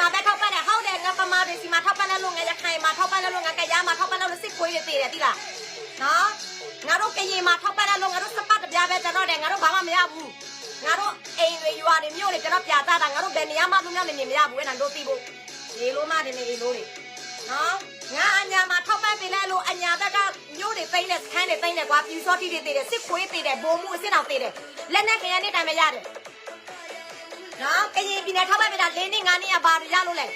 မှာပဲထောက်ပံ့တယ်ဟုတ်တယ်ငါကမာတွေစီမှာထောက်ပံ့တယ်လို့ငါရခိုင်မှာထောက်ပံ့တယ်လို့ငါကရမှာထောက်ပံ့တယ်လို့စစ်ခွေးတွေတည်တယ်တိလားနော်ငါတို့ကရင်မှာထောက်ပံ့တယ်လို့ငါတို့စပတ်တပြားပဲကျွန်တော်တယ်ငါတို့ဘာမှမရဘူးငါတို့အိမ်တွေရွာတွေမြို့တွေကျွန်တော်ပြာသားတာငါတို့ဘယ်နေရာမှလူမျိုးနေနေမရဘူးအဲ့ဒါတို့သိဖို့ဒီလိုမှဒီနေဒီလိုတွေနော်ငါအညာမှာထောက်ပံ့ပေးလိုက်လို့အညာတက်ကမြို့တွေသိမ့်တဲ့စခန်းတွေသိမ့်တဲ့ကွာပြူစောတိတွေတည်တယ်စစ်ခွေးတည်တယ်ဘုံမှုအစ်စ်တော်တည်တယ်လက်နဲ့ခရမ်းနေတိုင်မရတယ် နော်ကရင်ပြည်နယ်ထောက်ပံ့ပေးတာ၄နှစ်၅နှစ်ကဘာရလို့လဲ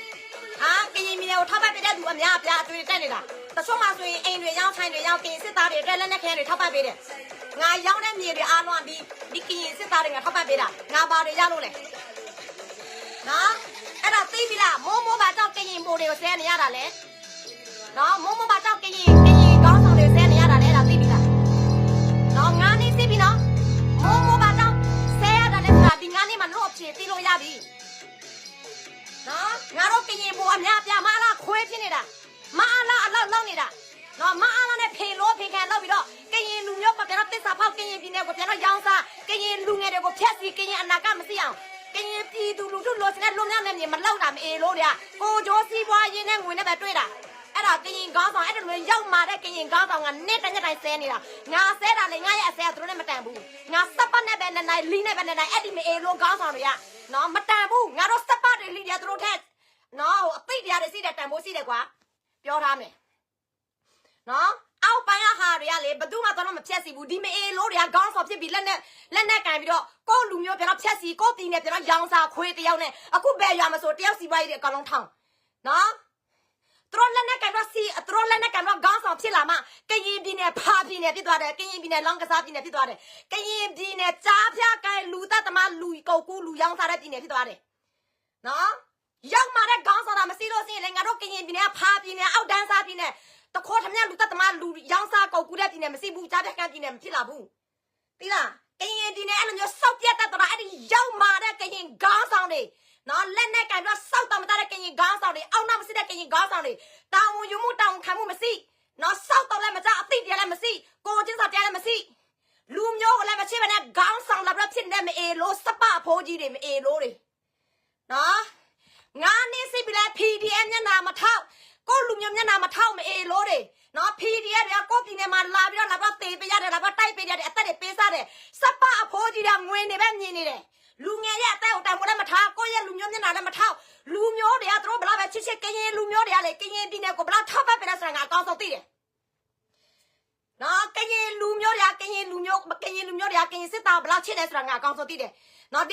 ဟာကရင်ပြည်နယ်ကိုထောက်ပံ့ပေးတဲ့သူအများအပြားအသွေးတက်နေတာတချို့မှဆိုရင်အိမ်တွေရောင်းဆိုင်တွေရောင်းကရင်စစ်သားတွေအတွက်လက်နဲ့ခဲတွေထောက်ပံ့ပေးတယ်ငါရောင်းတဲ့မြေတွေအားလုံးဒီဒီကရင်စစ်သားတွေကထောက်ပံ့ပေးတာငါဘာတွေရလို့လဲနော်အဲ့ဒါသိပြီလားမိုးမိုးဘာကြောင့်ကရင်မိုးတွေကိုဆဲနေရတာလဲနော်မိုးမိုးဘာကြောင့်ကရင်ကရင်ကောင်းဆောင် နေမှာလို့အဖြေသိလို့ရပြီနော်ငါတို့ကရင်ပေါ်အများပြမအားလားခွဲဖြစ်နေတာမအားလားအလောက်လောက်နေတာနော်မအားလားနဲ့ဖေလို့ဖေခံလောက်ပြီးတော့ကရင်လူမျိုးပပြန်တော့တစ္ဆာဖောက်ကရင်ပြည်နယ်ကိုပြန်တော့ရောင်းစားကရင်လူငယ်တွေကိုဖျက်ဆီးကရင်အနာကမသိအောင်ကရင်ပြည်သူလူထုလိုစတဲ့လွန်မြောက်နေမြေမလောက်တာမအေလို့တဲ့ကိုကြိုးစီးပွားရင်းနဲ့ငွေနဲ့ပဲတွေ့တာ အဲ့ဒါကရင်ကောင်းဆောင်အဲ့ဒါလိုရောက်มาတဲ့ကရင်ကောင်းဆောင်ကနေ့တစ်ညတိုင်းဆဲနေတာငါဆဲတာလေငါရဲ့အဆဲကသူတို့နဲ့မတန်ဘူးငါစပ်ပတ်နဲ့ပဲနဲ့နိုင်လီနဲ့ပဲနဲ့နိုင်အဲ့ဒီမအေလို့ကောင်းဆောင်တွေကနော်မတန်ဘူးငါတို့စပ်ပတ်တွေလီတယ်သူတို့ထက်နော်အသိတရားတွေစီးတယ်တန်ဖိုးစီးတယ်ကွာပြောထားမယ်နော်အောက်ပိုင်းကဟာတွေကလေဘယ်သူမှတော့မဖြတ်စီဘူးဒီမအေလို့တွေကခေါင်းဆော်ဖြစ်ပြီးလက်နဲ့လက်နဲ့ကန်ပြီးတော့ကိုယ့်လူမျိုးပြန်တော့ဖြတ်စီကိုယ့်တီနဲ့ပြန်တော့ရောင်စာခွေးတယောက်နဲ့အခုဘယ်ရွာမဆိုတယောက်စီပွားရေးတွေအကောင်လုံးထောင်းနော် သူတို့လက်နဲ့ကန်တော့စီသူတို့လက်နဲ့ကန်တော့ခေါင်းဆောင်ဖြစ်လာမှကရင်ပြည်နယ်ဖာပြည်နယ်ဖြစ်သွားတယ်ကရင်ပြည်နယ်လောင်းကစားပြည်နယ်ဖြစ်သွားတယ်ကရင်ပြည်နယ်ကြားဖြားကိုင်လူသက်သမားလူကုတ်ကူးလူရောင်းစားတဲ့ပြည်နယ်ဖြစ်သွားတယ်နော် ရောက်มาတဲ့ခေါင်းဆောင်တာမရှိလို့ရှိရင်လည်းငါတို့ကရင်ပြည်နယ်ကဖာပြည်နယ်အောက်တန်းစားပြည်နယ်တခေါ်ထမလူတတ်သမားလူရောင်းစားကုန်ကူတဲ့ပြည်နယ်မရှိဘူးကြားပြက်ကန်းပြည်နယ်မဖြစ်လာဘူးသိလားကရင်ပြည်နယ်အဲ့လိုမျိုးစောက်ပြတ်တတ်တော့အဲ့ဒီရောက်มาတဲ့ကရင်ခေါင်းဆောင်တွေ နော်လက်နဲ့ကင်ပြီးတော့စောက်တော်မတတဲ့ကရင်ခေါင်းဆောင်တွေအောက်နောက်မရှိတဲ့ကရင်ခေါင်းဆောင်တွေတောင်ဝန်ယူမှုတောင်ခံမှုမရှိနော်စောက်တော်လည်းမကြအသိတရားလည်းမရှိကိုချင်းစာတရားလည်းမရှိလူမျိုးကိုလည်းမရှိဘဲနဲ့ခေါင်းဆောင်လာပြီးတော့ဖြစ်နေမအေလို့စပဖိုးကြီးတွေမအေလို့တွေနော်ငါနေစိတ်ပြလဲ PDF မျက်နှာမထောက်ကိုလူမျိုးမျက်နှာမထောက်မအေလို့တွေနော် PDF တွေကကိုပြည်နယ်မှာလာပြီးတော့လာတော့တေးပေးရတယ်လာတော့တိုက်ပေးရတယ်အသက်တွေပေးစားတယ်စပအဖိုးကြီးကငွေနေပဲမြင်နေတယ် လူငယ်ရဲ့အသက်ကိုတန်ဖိုးလည်းမထားကိုယ့်ရဲ့လူမျိုးမျက်နှာလည်းမထောက်လူမျိုးတွေကသူတို့ဘလောက်ပဲချစ်ချစ်ကရင်လူမျိုးတွေကလေကရင်ပြည်နယ်ကိုဘလောက်ထောက်ပံ့ပေးလဲဆိုတာငါအကောင်းဆုံးသိတယ်နော်ကရင်လူမျိုးတွေကကရင်လူမျိုးကရင်လူမျိုးတွေကကရင်စစ်သားဘလောက်ချစ်လဲဆိုတာငါအကောင်းဆုံးသိတယ်